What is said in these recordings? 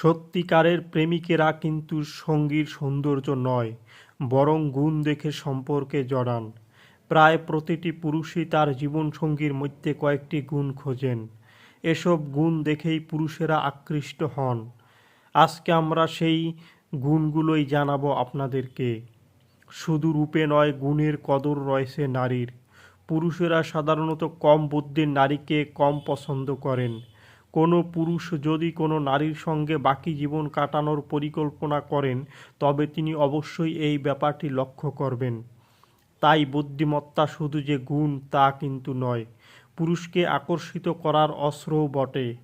সত্যিকারের প্রেমিকেরা কিন্তু সঙ্গীর সৌন্দর্য নয়, বরং গুণ দেখে সম্পর্কে জড়ান। প্রায় প্রতিটি পুরুষই তার জীবনসঙ্গীর মধ্যে কয়েকটি গুণ খোঁজেন। এসব গুণ দেখেই পুরুষেরা আকৃষ্ট হন। আজকে আমরা সেই গুণগুলোই জানাব আপনাদেরকে। শুধু রূপে নয়, গুণের কদর রয়েছে নারীর। পুরুষেরা সাধারণত কম বুদ্ধির নারীকে কম পছন্দ করেন। কোনো পুরুষ যদি কোনো নারীর সঙ্গে বাকি জীবন কাটানোর পরিকল্পনা করেন, তবে তিনি অবশ্যই এই ব্যাপারটি লক্ষ্য করবেন। তাই বুদ্ধিমত্তা শুধু যে গুণ, তা কিন্তু নয়। পুরুষকে আকর্ষিত করার অস্ত্রও বটে।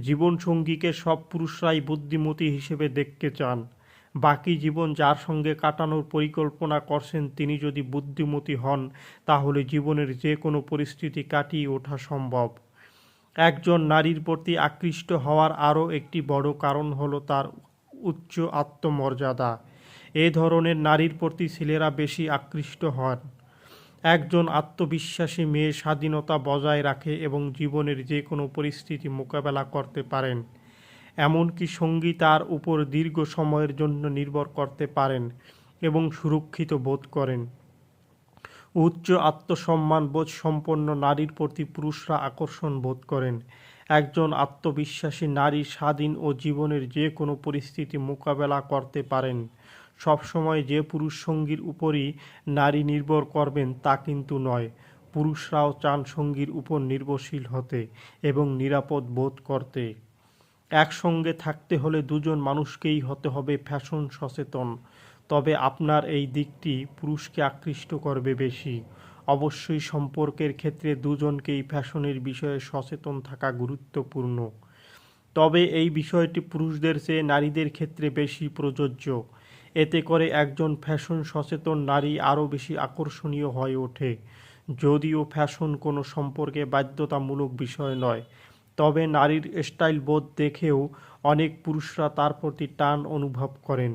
জীবনসঙ্গীকে সব পুরুষরাই বুদ্ধিমতী হিসেবে দেখতে চান। বাকি জীবন যার সঙ্গে কাটানোর পরিকল্পনা করছেন, তিনি যদি বুদ্ধিমতী হন, তাহলে জীবনের যে কোনো পরিস্থিতি কাটিয়ে ওঠা সম্ভব। একজন নারীর প্রতি আকৃষ্ট হওয়ার আরও একটি বড় কারণ হলো তার উচ্চ আত্মমর্যাদা। এ ধরনের নারীর প্রতি ছেলেরা বেশি আকৃষ্ট হন। একজন আত্মবিশ্বাসী মেয়ে স্বাধীনতা বজায় রাখে এবং জীবনের যে কোনো পরিস্থিতি মোকাবেলা করতে পারেন। এমনকি সঙ্গী তার উপর দীর্ঘ সময়ের জন্য নির্ভর করতে পারেন এবং সুরক্ষিত বোধ করেন। উচ্চ আত্মসম্মান বোধ সম্পন্ন নারীর প্রতি পুরুষরা আকর্ষণ বোধ করেন। একজন আত্মবিশ্বাসী নারী স্বাধীন ও জীবনের যে কোনো পরিস্থিতি মোকাবেলা করতে পারেন। সবসময় যে পুরুষ সঙ্গীর উপরই নারী নির্ভর করবেন তা কিন্তু নয়। পুরুষরাও চান সঙ্গীর উপর নির্ভরশীল হতে এবং নিরাপদ বোধ করতে। একসঙ্গে থাকতে হলে দুজন মানুষকেই হতে হবে ফ্যাশন সচেতন। তবে আপনার এই দিকটি পুরুষকে আকৃষ্ট করবে বেশি। অবশ্যই সম্পর্কের ক্ষেত্রে দুজনকেই ফ্যাশনের বিষয়ে সচেতন থাকা গুরুত্বপূর্ণ। তবে এই বিষয়টি পুরুষদের চেয়ে নারীদের ক্ষেত্রে বেশি প্রযোজ্য। এতে করে একজন ফ্যাশন সচেতন নারী আরও বেশি আকর্ষণীয় হয়ে ওঠে। যদিও ফ্যাশন কোনো সম্পর্কে বাধ্যতামূলক বিষয় নয় তবে নারীর স্টাইল বোধ দেখেও অনেক পুরুষরা তার প্রতি টান অনুভব করেন।